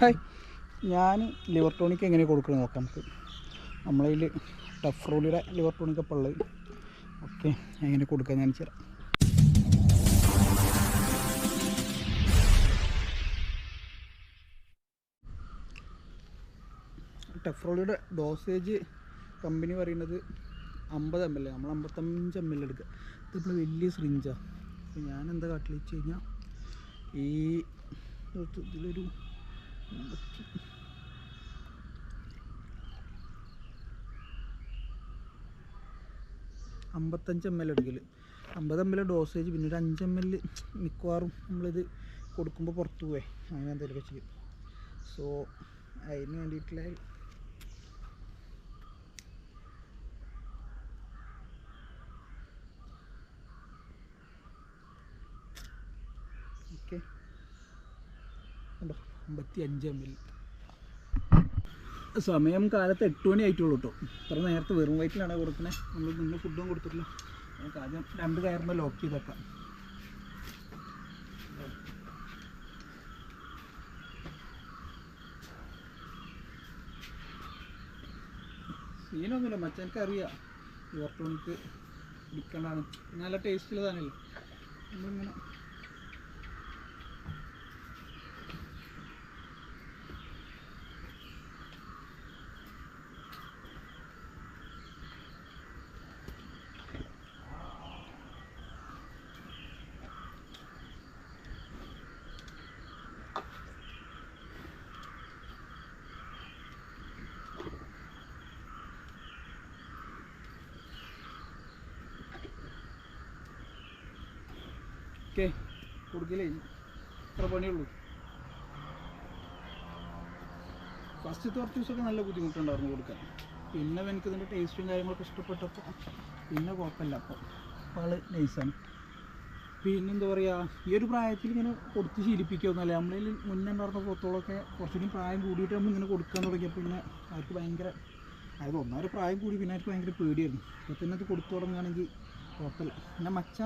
Hi. ഞാൻ liver tonic എങ്ങനെ കൊടുക്കണം നോക്കാം നമുക്ക്. നമ്മളതിൽ ടഫ് റോളിയുടെ ലിവർ ടോണിക്ക് അപ്പോൾ ഉള്ളത്. ഓക്കെ എങ്ങനെ കൊടുക്കാൻ ഞാൻ ചേരാം ടഫ് റോളിയുടെ ഡോസേജ് കമ്പനി പറയുന്നത് അമ്പത് എം എൽ നമ്മൾ അമ്പത്തഞ്ച് എം എൽ എടുക്കുക. ഇതിപ്പോൾ വലിയ സിറിഞ്ചാണ് അപ്പോൾ ഞാൻ എന്താ കാട്ടിൽ വെച്ച് കഴിഞ്ഞാൽ ഈ ഇതിലൊരു അമ്പത്തഞ്ച് എം എൽ എടുക്കൽ. അമ്പത് എം എൽ ഡോസേജ് പിന്നെ ഒരു അഞ്ച് എം എൽ മിക്കവാറും നമ്മളിത് കൊടുക്കുമ്പോൾ പുറത്തു പോയി അങ്ങനെ എന്തെങ്കിലുമൊക്കെ ചെയ്യും. സോ അതിന് വേണ്ടിയിട്ടുള്ള ഓക്കെ ഉണ്ടോ? അമ്പത്തി അഞ്ച് എം എൽ സമയം കാലത്ത് എട്ട് മണി ആയിട്ടുള്ളൂ കേട്ടോ ഇത്ര നേരത്തെ വെറും വയറ്റിലാണ് കൊടുക്കണേ? നമ്മൾ നിന്ന് ഫുഡും കൊടുത്തിട്ടില്ല. നമുക്ക് ആദ്യം രണ്ട് കയറുമ്പോൾ ലോക്ക് ചെയ്തേക്കാം. സീനൊന്നുമില്ല. മച്ചനക്ക് അറിയാം ഇവർട്ടോണിക്ക് പിടിക്കണ്ടാണ് നല്ല ടേസ്റ്റുള്ളതാണല്ലോ നമ്മളിങ്ങനെ ഓക്കെ കൊടുക്കില്ലേ ഇത്ര പണിയുള്ളൂ. ഫസ്റ്റത്തെ കുറച്ച് ദിവസമൊക്കെ നല്ല ബുദ്ധിമുട്ടുണ്ടായിരുന്നു കൊടുക്കാൻ. പിന്നെ എനിക്ക് ഇതിന്റെ ടേസ്റ്റും കാര്യങ്ങളൊക്കെ ഇഷ്ടപ്പെട്ടപ്പോൾ പിന്നെ കുഴപ്പമില്ല. അപ്പോൾ അപ്പോൾ ആൾ നൈസാണ് പിന്നെന്താ പറയുക ഈ ഒരു പ്രായത്തിൽ ഇങ്ങനെ കൊടുത്ത് ശീലിപ്പിക്കുമെന്നല്ല നമ്മളിൽ മുന്നേ ഉണ്ടായിരുന്ന പോത്തോളൊക്കെ കുറച്ചുകൂടി പ്രായം കൂടിയിട്ട് നമ്മൾ ഇങ്ങനെ കൊടുക്കാൻ തുടങ്ങിയപ്പോൾ പിന്നെ അവർക്ക് ഭയങ്കര അതായത് ഒന്നാമത് പ്രായം കൂടി പിന്നെ അവർക്ക് ഭയങ്കര പേടിയായിരുന്നു. അപ്പോൾ തന്നെ അത് കൊടുത്തു തുടങ്ങുകയാണെങ്കിൽ കുഴപ്പമില്ല. പിന്നെ മച്ച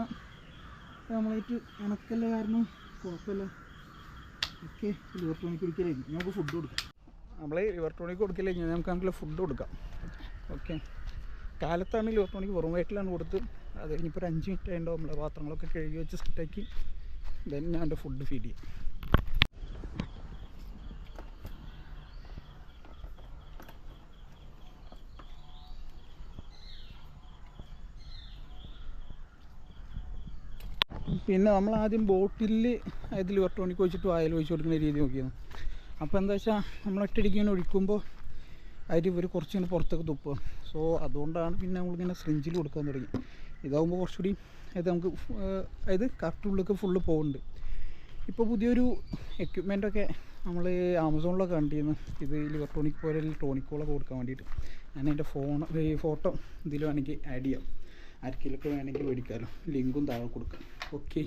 നമ്മളായിട്ട് ഇണക്കല്ല കാരണം? കുഴപ്പമില്ല. ഓക്കെ ലിവർ ടോണിക്ക് കുടിക്കലേ നമുക്ക് ഫുഡ് കൊടുക്കാം. നമ്മൾ ലിവർ ടോണിക്ക് കൊടുക്കില്ലേ നമുക്ക് നമുക്ക് ഫുഡ് കൊടുക്കാം. ഓക്കെ കാലത്താണ് ലിവർ ടോണിക്ക് വെറും വയറ്റിലാണ് കൊടുത്ത് അത് കഴിഞ്ഞിപ്പോൾ ഒരു അഞ്ച് മിനിറ്റ് ആയിട്ടുണ്ടാവും നമ്മളെ പാത്രങ്ങളൊക്കെ കഴുകി വെച്ച് സെറ്റാക്കി ദെൻ ഞാൻ എന്റെ ഫുഡ് ഫീഡ് ചെയ്യും. പിന്നെ നമ്മൾ ആദ്യം ബോട്ടിൽ അതിൽ വെട്ടോണിക്ക് ടോണിക് ഒഴിച്ചിട്ട് വായിൽ ഒഴിച്ച് കൊടുക്കുന്ന രീതി നോക്കിയിരുന്നു. അപ്പോൾ എന്താ വെച്ചാൽ നമ്മൾ ഒറ്റയടിക്ക് ഇങ്ങനെ ഒഴിക്കുമ്പോൾ അതിൽ ഇവർ കുറച്ചിങ്ങനെ പുറത്തേക്ക് തുപ്പുക. സോ അതുകൊണ്ടാണ് പിന്നെ നമ്മളിങ്ങനെ സ്രിഞ്ചിൽ കൊടുക്കാൻ തുടങ്ങി. ഇതാകുമ്പോൾ കുറച്ചുകൂടി അത് നമുക്ക് അതായത് കറക്റ്റ് ഫുള്ള് പോകുന്നുണ്ട് ഇപ്പോൾ പുതിയൊരു എക്യുപ്മെന്റൊക്കെ നമ്മൾ ആമസോണിലൊക്കെ കണ്ടിരുന്നു. ഇത് ഇലക്ട്രോണിക് പോലെ പോലെ കോളൊക്കെ കൊടുക്കാൻ വേണ്ടിയിട്ട്. ഞാൻ എന്റെ ഫോൺ ഫോട്ടോ ഇതിൽ വേണമെങ്കിൽ ആഡ് ചെയ്യാം. ആർക്കെങ്കിലൊക്കെ വേണമെങ്കിൽ മേടിക്കാമല്ലോ ലിങ്കും താഴെ കൊടുക്കാം. ഓക്കെ.